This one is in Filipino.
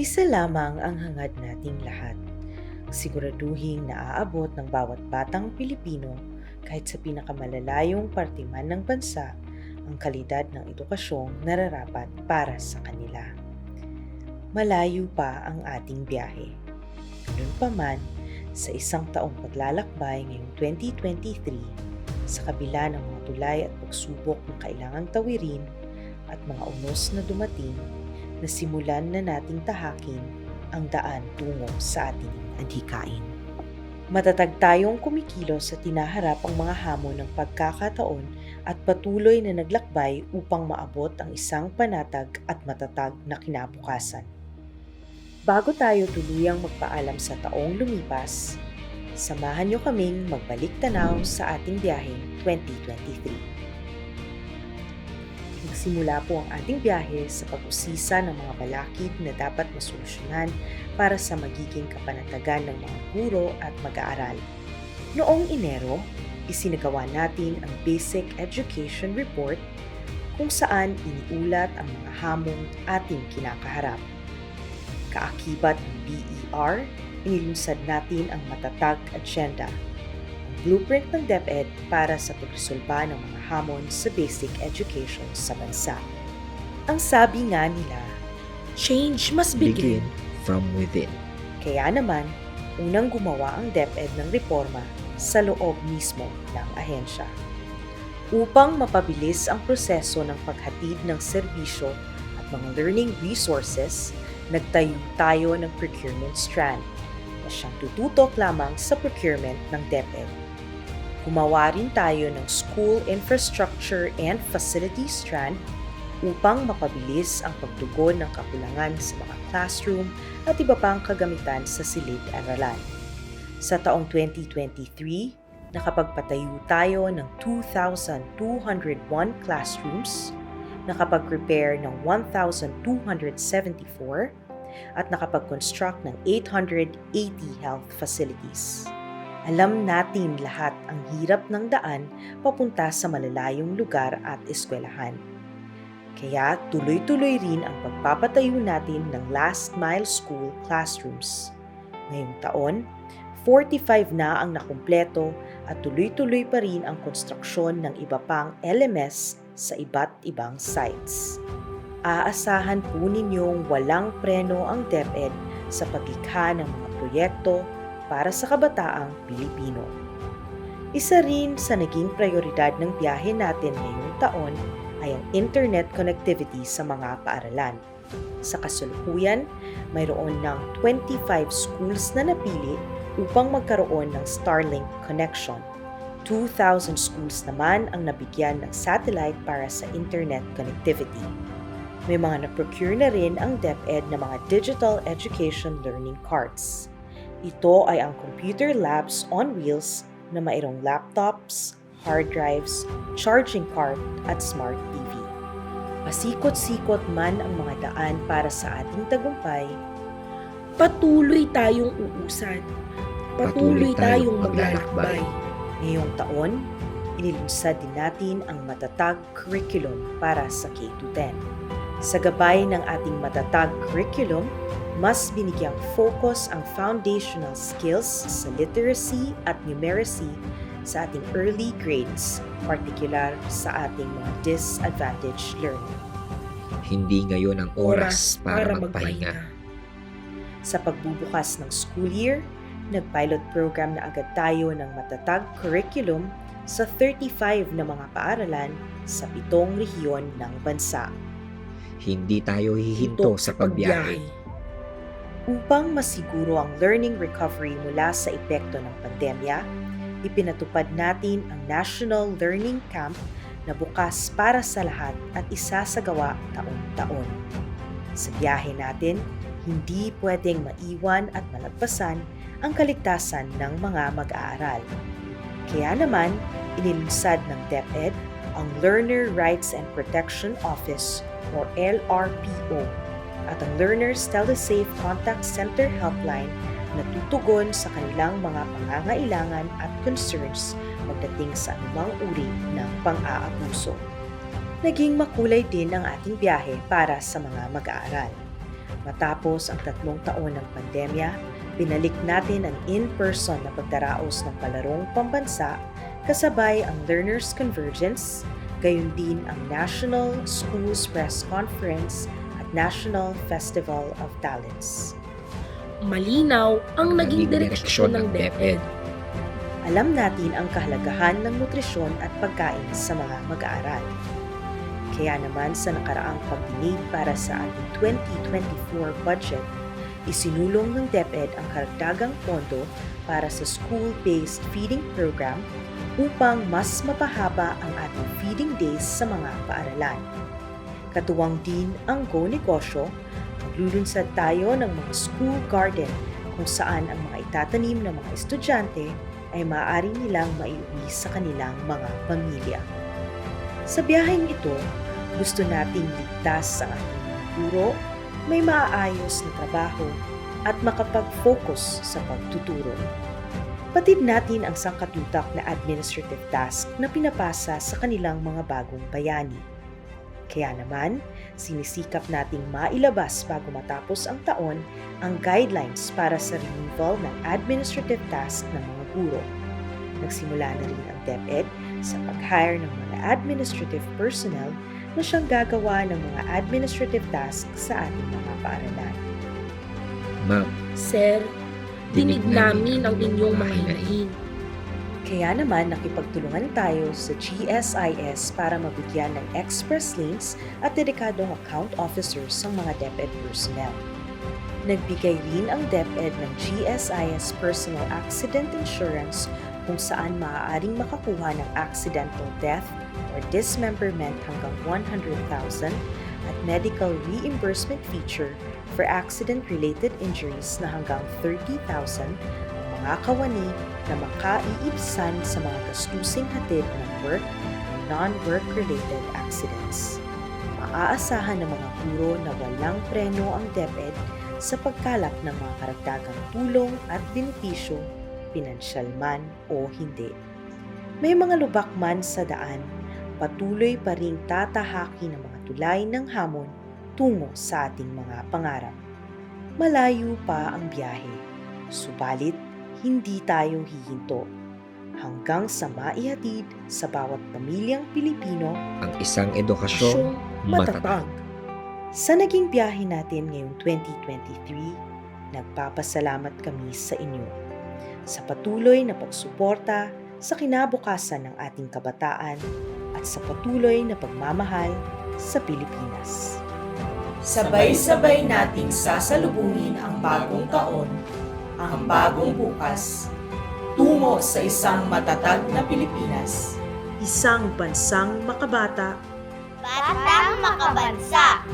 Isa lamang ang hangad nating lahat. Siguraduhin na aabot ng bawat batang Pilipino kahit sa pinakamalalayong parte man ng bansa ang kalidad ng edukasyong nararapat para sa kanila. Malayo pa ang ating biyahe. Ganun pa man, sa isang taong paglalakbay ngayong 2023, sa kabila ng mga tulay at pagsubok na kailangang tawirin at mga unos na dumating, nasimulan na nating tahakin ang daan tungo sa ating adhikain. Matatag tayong kumikilos sa tinaharap ang mga hamon ng pagkakataon at patuloy na naglakbay upang maabot ang isang panatag at matatag na kinabukasan. Bago tayo tuluyang magpaalam sa taong lumipas, samahan niyo kaming magbalik tanaw sa ating biyaheng 2023. Nagsimula po ang ating biyahe sa pag-usisa ng mga balakid na dapat masolusyonan para sa magiging kapanatagan ng mga guro at mag-aaral. Noong Enero, isinagawa natin ang Basic Education Report kung saan iniulat ang mga hamong ating kinakaharap. Kaakibat ng BER, inilunsad natin ang matatag agenda, blueprint ng DepEd para sa pagresolba ng mga hamon sa basic education sa bansa. Ang sabi nga nila, Change must begin. Begin from within. Kaya naman, unang gumawa ang DepEd ng reforma sa loob mismo ng ahensya. Upang mapabilis ang proseso ng paghatid ng serbisyo at mga learning resources, nagtayo tayo ng procurement strand na siyang tututok lamang sa procurement ng DepEd. Gumawa rin tayo ng School Infrastructure and Facility Strand upang mapabilis ang pagtugon ng kakulangan sa mga classroom at iba pang kagamitan sa silid-aralan. Sa taong 2023, nakapagpatayo tayo ng 2,201 classrooms, nakapag-repair ng 1,274, at nakapag-construct ng 880 health facilities. Alam natin lahat ang hirap ng daan papunta sa malalayong lugar at eskwelahan. Kaya tuloy-tuloy rin ang pagpapatayo natin ng last mile school classrooms. Ngayong taon, 45 na ang nakumpleto at tuloy-tuloy pa rin ang konstruksyon ng iba pang LMS sa iba't ibang sites. Aasahan po ninyong walang preno ang DepEd sa paglikha ng mga proyekto para sa kabataang Pilipino. Isa rin sa naging prioridad ng biyahe natin ngayong taon ay ang internet connectivity sa mga paaralan. Sa kasalukuyan, mayroon ng 25 schools na napili upang magkaroon ng Starlink connection. 2,000 schools naman ang nabigyan ng satellite para sa internet connectivity. May mga na-procure na rin ang DepEd na mga digital education learning carts. Ito ay ang computer labs on wheels na mayroong laptops, hard drives, charging cart at smart TV. Pasikot-sikot man ang mga daan para sa ating tagumpay, Patuloy tayong uusad. Patuloy Patuloy tayong tayong maglalakbay. ngayong taon, inilunsad din natin ang matatag curriculum para sa K-10. Sa gabay ng ating matatag curriculum, mas binigyang focus ang foundational skills sa literacy at numeracy sa ating early grades, particular sa ating mga disadvantaged learner. Hindi ngayon ang oras para magpahinga. Sa pagbubukas ng school year, nag-pilot program na agad tayo ng matatag curriculum sa 35 na mga paaralan sa pitong rehiyon ng bansa. Hindi tayo hihinto sa pagbiyahe. Upang masiguro ang learning recovery mula sa epekto ng pandemya, ipinatupad natin ang National Learning Camp na bukas para sa lahat at isasagawa taon-taon. Sa biyahe natin, hindi pwedeng maiwan at malagpasan ang kaligtasan ng mga mag-aaral. Kaya naman, inilunsad ng DepEd ang Learner Rights and Protection Office or LRPO at ang Learners Telesafe Contact Center Helpline na tutugon sa kanilang mga pangangailangan at concerns pagdating sa anumang uri ng pang-aabuso. Naging makulay din ang ating biyahe para sa mga mag-aaral. Matapos ang tatlong taon ng pandemya, binalik natin ang in-person na pagdaraos ng palarong pambansa kasabay ang Learners Convergence, gayon din ang National Schools Press Conference National Festival of Talents. Malinaw ang naging direksyon ng DepEd. Alam natin ang kahalagahan ng nutrisyon at pagkain sa mga mag-aaral. Kaya naman sa nakaraang pagdinig para sa ating 2024 budget, isinulong ng DepEd ang karagdagang pondo para sa school-based feeding program upang mas mapahaba ang ating feeding days sa mga paaralan. Katuwang din ang Go Negosyo, maglulunsad tayo ng mga school garden kung saan ang mga itatanim ng mga estudyante ay maaari nilang maiuwi sa kanilang mga pamilya. Sa biyaheng ito, gusto nating ligtas ang ating guro, may maaayos na trabaho at makapag-focus sa pagtuturo. Patid natin ang sangkatutak na administrative task na pinapasa sa kanilang mga bagong bayani. Kaya naman, sinisikap nating mailabas bago matapos ang taon ang guidelines para sa removal ng administrative task ng mga guro. Nagsimula na rin ang DepEd sa pag-hire ng mga administrative personnel na siyang gagawa ng mga administrative tasks sa ating mga paaralan. Ma'am, Sir, dinig namin ang inyong mga hinahin. Kaya naman nakipagtulungan tayo sa GSIS para mabigyan ng express lanes at dedikadong account officers ang mga DepEd personnel. Nagbigay rin ang DepEd ng GSIS Personal Accident Insurance kung saan maaaring makakuha ng accidental death or dismemberment hanggang 100,000 at medical reimbursement feature for accident-related injuries na hanggang 30,000 ang mga kawani na makaiibsan sa mga gastusing hatid ng work and non-work related accidents. Maaasahan ng mga guro na walang preno ang DepEd sa pagkalap ng mga karagdagang tulong at benepisyo, pinansyal man o hindi. May mga lubak man sa daan, patuloy pa ring tatahaki ng mga tulay ng hamon tungo sa ating mga pangarap. Malayo pa ang biyahe, subalit hindi tayo hihinto hanggang sa maihatid sa bawat pamilyang Pilipino ang isang edukasyong Asyong matatag. sa naging biyahe natin ngayong 2023, nagpapasalamat kami sa inyo sa patuloy na pagsuporta sa kinabukasan ng ating kabataan at sa patuloy na pagmamahal sa Pilipinas. Sabay-sabay nating sasalubungin ang bagong taon, ang bagong bukas, tungo sa isang matatag na Pilipinas. Isang bansang makabata Batang makabansa,